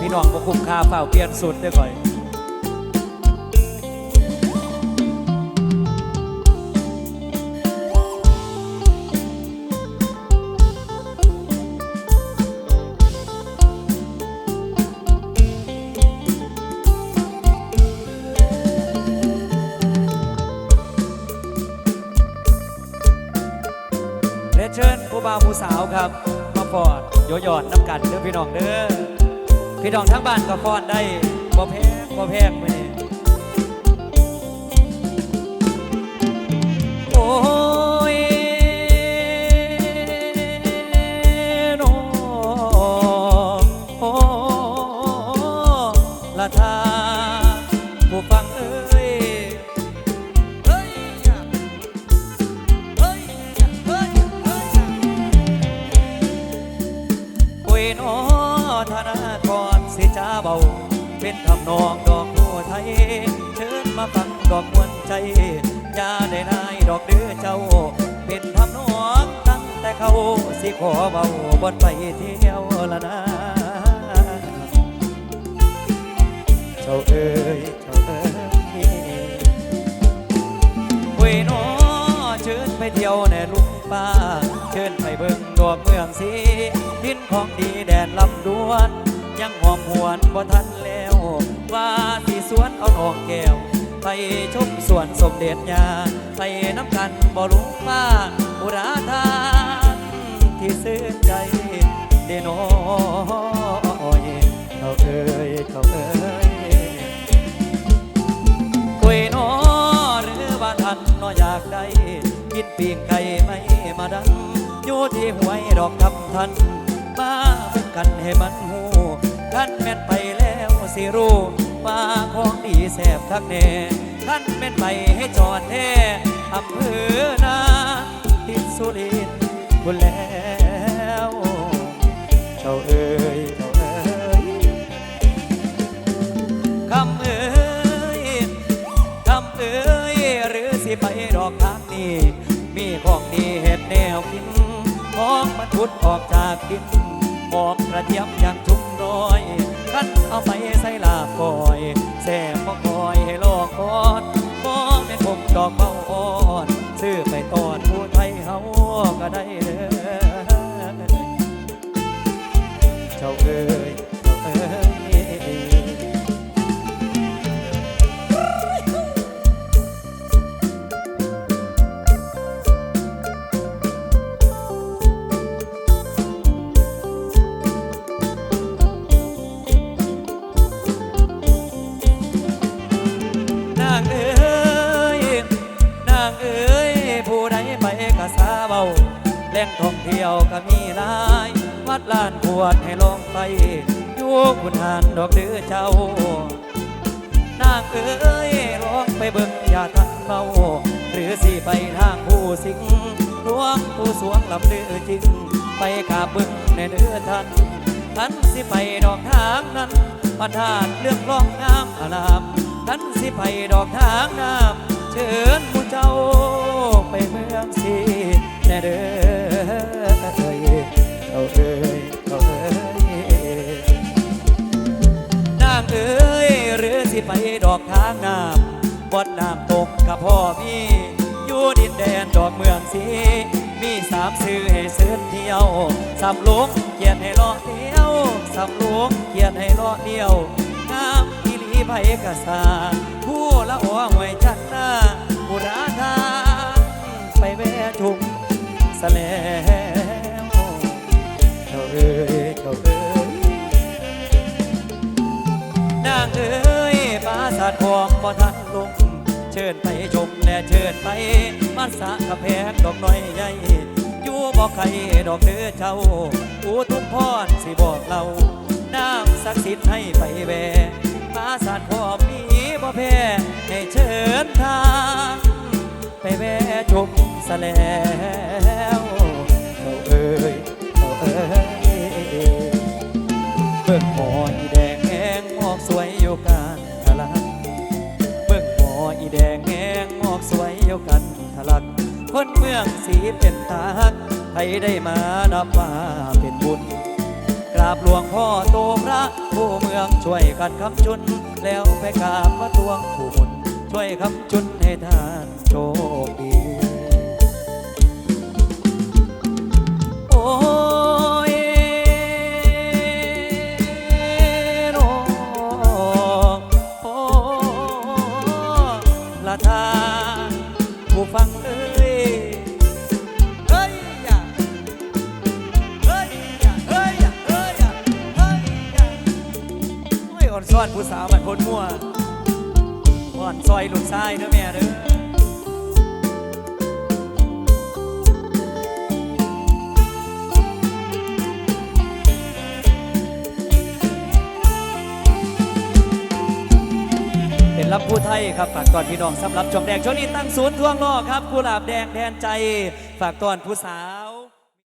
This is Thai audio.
พี่น้องบ่คุ้มค่าเฝ้าเปลี่ยนสุดเด้อก่อยเรียนเชิญผู้บ่าวผู้สาวครับ มาฟอดโยหยอดน้ำกันเด้อพี่น้องเด้อ พี่น้องทั้งบ้านก็ฟอนได้บ่แพงบ่แพงมื้อนี้โอ้ยโนโอ้ละทาผู้ฟังเอ้ยเฮ้ยเฮ้ยเฮ้ยเฮ้ยคุยนอ ธนากรสิจ้าเบา เป็นทำนองดอกบัวไทย เชิญมาฟังดอกมวนใจอย่าได้นายดอกเดือเจ้า เป็นทำนองตั้งแต่เขาสิขอเบาบนไปเที่ยวละนะเจ้าเอ้ยเจ้าเอ้ยคุยน้อเชิญไปเที่ยวแน่ลุงป้า เชิญไปเบิ่งดอกเมืองสี ดินของดีแดนลำดวน ยังหอมหวนบ่ทันแล้ว ว่าที่สวนเอาดอกแก้ว ไปชมสวนสมเด็จยา ไปน้ำกันบ่ลุงป้าอุราทานที่ซื่นใจเดน้อยเขาเอ้ยเขาเอ้ยคุยนอหรือว่าท่านนออยากได้กินปีงไก่ไม่มาดังอยู่ที่หวยดอกคำทัน มาเบิ่งกันให้มันหูขันแม่นไปแล้วสิรู้ว่าของดีแสบคักแน่ขันแม่นไปให้จอดแท้อำเภอนาทิศสุรินทร์บุญแล้วเจ้าเอ๋ยเจ้าเอ๋ยคำเอ้ยคำเอ้ยหรือสิไปดอกทางนี้ มีของดีเห็ดแนวกิ พุดออกจากดินออกกระเทียมอย่างชุ่มร้อยคันเอาไปใส่ลาบก่อยแซ่บาเบาแหล่งท่องเที่ยวก็มีหลาย วัดลานบวชให้ลองไปอยู่คุนหานดอกเดือเจ้านางเอ้ยลองไปเบิ่งอย่าทันเมาหรือสิไปทางผู้สิงหลวงผู้สวงลำเลือจริง ไปกาบเบิ่งในเดือทันทันสิไปดอกทางนั้นประทานเรื่องร้องงามอารามทันสิไปดอกทางน้ำเชิญผู้เจ้าไปเมืองสี เด้อเอ้ยเอาเอ้ยเอาเอ้ยนางเอ๋ยหรือสิไปดอกทางน้ำบดน้ำตกกับพ่อมีอยู่ดินแดนดอกเมืองสีมีสามซื้อให้ซื้อเที่ยวสำลวงเกียรติให้เลาะเที่ยวสำลวงเกียรติให้เลาะเที่ยวงามอีหลีไผกะสาผู้ สะแล้วเจ้าเอ๋ยเจ้าเอ๋ยนางเอ้ยปราสาทของบ่ทันลงเชิญไปชมและเชิญไปมาสะกระแพงดอกน้อยใหญ่อยู่บอกใครดอกเดือเจ้าอูทุมพรสิบอกเราน้ำศักดิ์สิทธิ์ให้ไปแวปราสาทพอมีบ่แพ้ให้เชิญทาง ไปแวชมซะแล บิ่งหมออีแดงแหงหมอกสวยอยู่กันทะลักเบิ่งหมออีแดงแหงหมอกสวยอยู่กันทะลัก คนเมืองสีเป็นตาักใครได้มานับว่าเป็นบุญ กราบหลวงพ่อโตพระ ผู้เมืองช่วยกันคำจุน แล้วไปกราบพระทวงผู้บุญช่วยคำจุนให้ท่านโชคดี ผู้ฟังเอ้ยเฮ้ยอย่าเฮ้ยอย่าเฮ้ยอย่าเฮ้ยอย่าเฮ้ยอย่าโอ้ยอ่อนซ้อนผู้สาวมันคนมั่วอ่อนซอยลูกชายเด้อแม่เด้อ เป็นรับผู้ไทยครับฝากตอนพี่น้องสำหรับจอมแดงช่วงนี้ตั้งศูนย์ทวงล้อครับกุหลาบแดงแทนใจ ฝากตอนผู้สาว